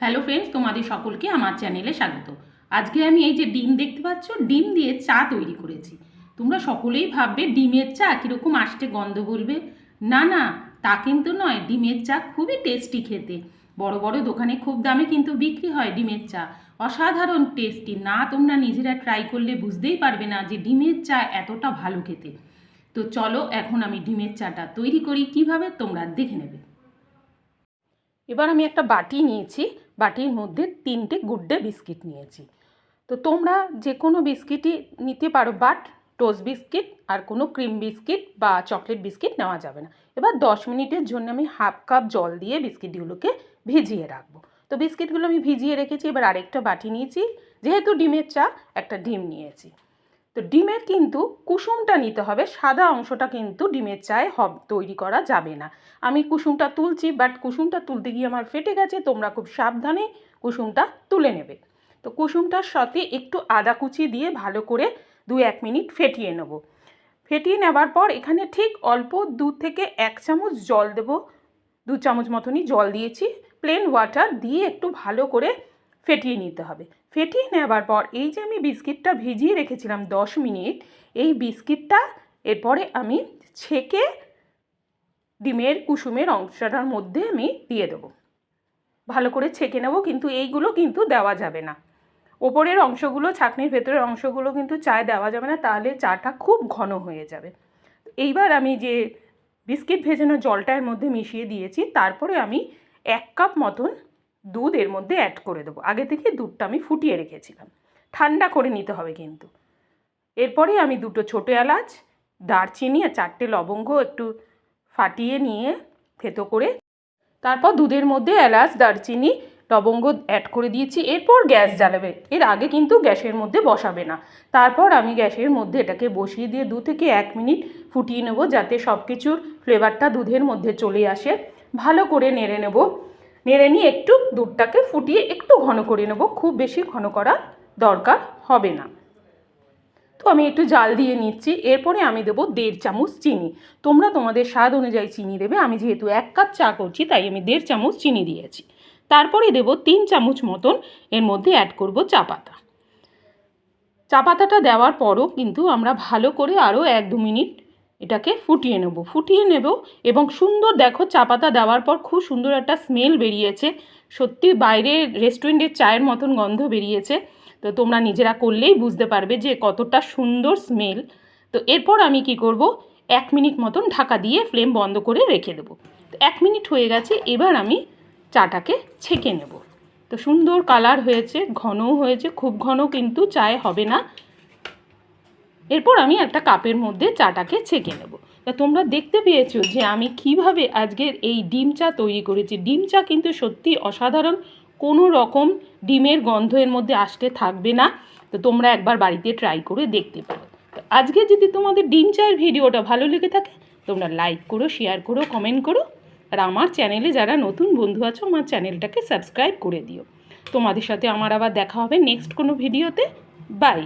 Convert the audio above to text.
Hello friends তোমাদের সকলকে আমার চ্যানেলে স্বাগত। আজকে আমি এই যে ডিম দেখতে পাচ্ছ, ডিম দিয়ে চা তৈরি করেছি। তোমরা সকলেই ভাববে, ডিমের চা কীরকম আসতে গন্ধ বলবে। না না, তা কিন্তু নয়, ডিমের চা খুবই টেস্টি খেতে। বড় বড় দোকানে খুব দামে কিন্তু বিক্রি হয় ডিমের চা। অসাধারণ টেস্টি না, তোমরা নিজেরা ট্রাই করলে বুঝতেই পারবে না যে ডিমের চা এতটা ভালো খেতে। তো চলো, এখন আমি ডিমের চাটা তৈরি করি। কীভাবে? তোমরা দেখে নেবে। এবার আমি একটা বাটি নিয়েছি। বাটির মধ্যে তিনটে গুড্ডে বিস্কিট নিয়েছি। তো তোমরা যে কোনো বিস্কিটই নিতে পারো, বাট টোস্ট বিস্কিট আর কোনো ক্রিম বিস্কিট বা চকলেট বিস্কিট নেওয়া যাবে না। এবার দশ মিনিটের জন্য আমি হাফ কাপ জল দিয়ে বিস্কিটগুলোকে ভিজিয়ে রাখব। তো বিস্কিটগুলো আমি ভিজিয়ে রেখেছি, এবার আরেকটা বাটি নিয়েছি। যেহেতু ডিমের চা, একটা ডিম নিয়েছি। তো ডিমের কিন্তু কুসুমটা নিতে হবে, সাদা অংশটা কিন্তু ডিমের চায়ে হব, তৈরি করা যাবে না। আমি কুসুমটা তুলছি বাট কুসুমটা তুলতে গিয়ে আমার ফেটে গেছে, তোমরা খুব সাবধানে কুসুমটা তুলে নেবে। তো কুসুমটার সাথে একটু আদা কুচি দিয়ে ভালো করে দু এক মিনিট ফেটিয়ে নেব। ফেটিয়ে নেবার পর এখানে ঠিক অল্প দু থেকে এক চামচ জল দেব, দু চামচ মতনই জল দিয়েছি প্লেন ওয়াটার দিয়ে একটু ভালো করে ফেটিয়ে নিতে হবে। ফেটিয়ে নেওয়ার পর এই যে আমি বিস্কিটটা ভিজিয়ে রেখেছিলাম দশ মিনিট, এই বিস্কিটটা এরপরে আমি ছেঁকে ডিমের, কুসুমের অংশটার মধ্যে আমি দিয়ে দেবো। ভালো করে ছেঁকে নেব, কিন্তু এইগুলো কিন্তু দেওয়া যাবে না। ওপরের অংশগুলো, ছাকনির ভেতরের অংশগুলো কিন্তু চায় দেওয়া যাবে না, তাহলে চাটা খুব ঘন হয়ে যাবে। এইবার আমি যে বিস্কিট ভেজানো জলটা এর মধ্যে মিশিয়ে দিয়েছি, তারপরে আমি এক কাপ মতন দুধ এর মধ্যে অ্যাড করে দেবো। আগে থেকে দুধটা আমি ফুটিয়ে রেখেছিলাম। ঠান্ডা করে নিতে হবে কিন্তু। এরপরে আমি দুটো ছোটো এলাচ, দারচিনি আর চারটে লবঙ্গ একটু ফাটিয়ে নিয়ে থেতো করে তারপর দুধের মধ্যে এলাচ, দারচিনি, লবঙ্গ অ্যাড করে দিয়েছি। এরপর গ্যাস জ্বালাবে। এর আগে কিন্তু গ্যাসের মধ্যে বসাবে না। তারপর আমি গ্যাসের মধ্যে এটাকে বসিয়ে দিয়ে দু থেকে এক মিনিট ফুটিয়ে নেব যাতে সব কিছুর ফ্লেভারটা দুধের মধ্যে চলে আসে। ভালো করে নেড়ে নেব। নেড়ে নিয়ে একটু দুধটাকে ফুটিয়ে একটু ঘন করে নেব। খুব বেশি ঘন করা দরকার হবে না। তো আমি একটু জাল দিয়ে নিচ্ছি। এরপরে আমি দেবো দেড় চামচ চিনি। তোমরা তোমাদের স্বাদ অনুযায়ী চিনি দেবে। আমি যেহেতু এক কাপ চা করছি, তাই আমি দেড় চামচ চিনি দিয়েছি। তারপরে দেবো তিন চামচ মতন এর মধ্যে অ্যাড করব চা পাতা। চা পাতাটা দেওয়ার পরও কিন্তু আমরা ভালো করে আরও এক দু মিনিট এটাকে ফুটিয়ে নেব। ফুটিয়ে নেব এবং সুন্দর দেখো চা পাতা দেওয়ার পর খুব সুন্দর একটা স্মেল বেরিয়েছে। সত্যি বাইরে রেস্টুরেন্টের চায়ের মতন গন্ধ বেরিয়েছে। তো তোমরা নিজেরা করলেই বুঝতে পারবে যে কতটা সুন্দর স্মেল তো এরপর আমি কি করব? এক মিনিট মতন ঢাকা দিয়ে ফ্লেম বন্ধ করে রেখে দেবো। তো এক মিনিট হয়ে গেছে, এবার আমি চাটাকে ছেঁকে নেব। তো সুন্দর কালার হয়েছে, ঘনও হয়েছে, খুব ঘন কিন্তু চায় হবে না। এরপর আমি একটা কাপের মধ্যে চাটাকে ছেঁকে নেব। তা তোমরা দেখতে পেয়েছ যে আমি কীভাবে আজকের এই ডিম চা তৈরি করেছি। ডিম চা কিন্তু সত্যি অসাধারণ, কোনো রকম ডিমের গন্ধ এর মধ্যে আসতে থাকবে না। তো তোমরা একবার বাড়িতে ট্রাই করে দেখতে পারো। তো আজকে যদি তোমাদের ডিম চায়ের ভিডিওটা ভালো লেগে থাকে, তোমরা লাইক করো শেয়ার করো কমেন্ট করো। আর আমার চ্যানেলে যারা নতুন বন্ধু আছো, আমার চ্যানেলটাকে সাবস্ক্রাইব করে দিও। তোমাদের সাথে আমার আবার দেখা হবে নেক্সট কোনো ভিডিওতে বাই